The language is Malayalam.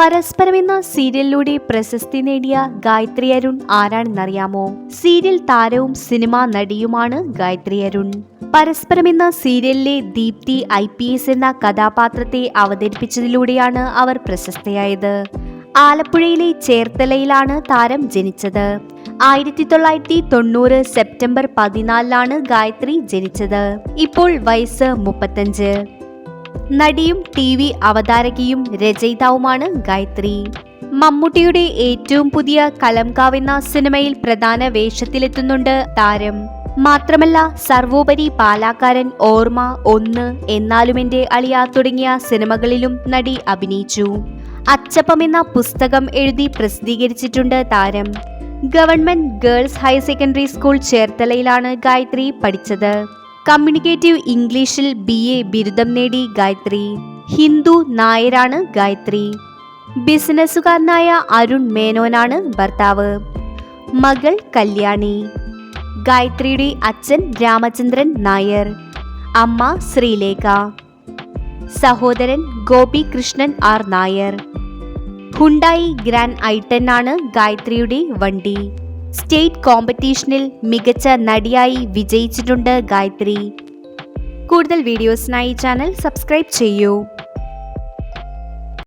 പരസ്പരം എന്ന സീരിയലിലൂടെ പ്രശസ്തി നേടിയ ഗായത്രി അരുൺ ആരാണെന്നറിയാമോ? സീരിയൽ താരവും സിനിമാ നടിയുമാണ് ഗായത്രി അരുൺ. പരസ്പരം എന്ന സീരിയലിലെ ദീപ്തി ഐ പി എസ് എന്ന കഥാപാത്രത്തെ അവതരിപ്പിച്ചതിലൂടെയാണ് അവർ പ്രശസ്തയായത്. ആലപ്പുഴയിലെ ചേർത്തലയിലാണ് താരം ജനിച്ചത്. ആയിരത്തി തൊള്ളായിരത്തി തൊണ്ണൂറ് സെപ്റ്റംബർ പതിനാലിലാണ് ഗായത്രി ജനിച്ചത്. ഇപ്പോൾ വയസ്സ് മുപ്പത്തഞ്ച്. നടിയും ടി വി അവതാരകയും രചയിതാവുമാണ് ഗായത്രി. മമ്മൂട്ടിയുടെ ഏറ്റവും പുതിയ കലംകാവ് എന്ന സിനിമയിൽ പ്രധാന വേഷത്തിലെത്തുന്നുണ്ട് താരം. മാത്രമല്ല സർവോപരി പാലാക്കാരൻ ഓർമ്മ ഒന്ന് എന്നാലും എന്റെ അളിയ തുടങ്ങിയ സിനിമകളിലും നടി അഭിനയിച്ചു. അച്ചപ്പം എന്ന പുസ്തകം എഴുതി പ്രസിദ്ധീകരിച്ചിട്ടുണ്ട് താരം. Government girls higher secondary school ചേർത്തലയിലാണ് Gayathri പഠിച്ചത്. കമ്മ്യൂണിക്കേറ്റീവ് ഇംഗ്ലീഷിൽ ബി എ ബിരുദം നേടി ഗായത്രി. ഹിന്ദു നായരാണ് ഗായത്രി. ബിസിനസ്സുകാരനായ അരുൺ മേനോനാണ് ഭർത്താവ്. മകൾ കല്യാണി. ഗായത്രിയുടെ അച്ഛൻ രാമചന്ദ്രൻ നായർ. അമ്മ ശ്രീലേഖ. സഹോദരൻ Gopi Krishnan R Nair. Hyundai Grand I ten ആണ് ഗായത്രിയുടെ വണ്ടി. സ്റ്റേറ്റ് കോമ്പറ്റീഷനിൽ മികച്ച നടിയായി വിജയിച്ചിട്ടുണ്ട് ഗായത്രി. കൂടുതൽ വീഡിയോസിനായി ചാനൽ സബ്സ്ക്രൈബ് ചെയ്യൂ.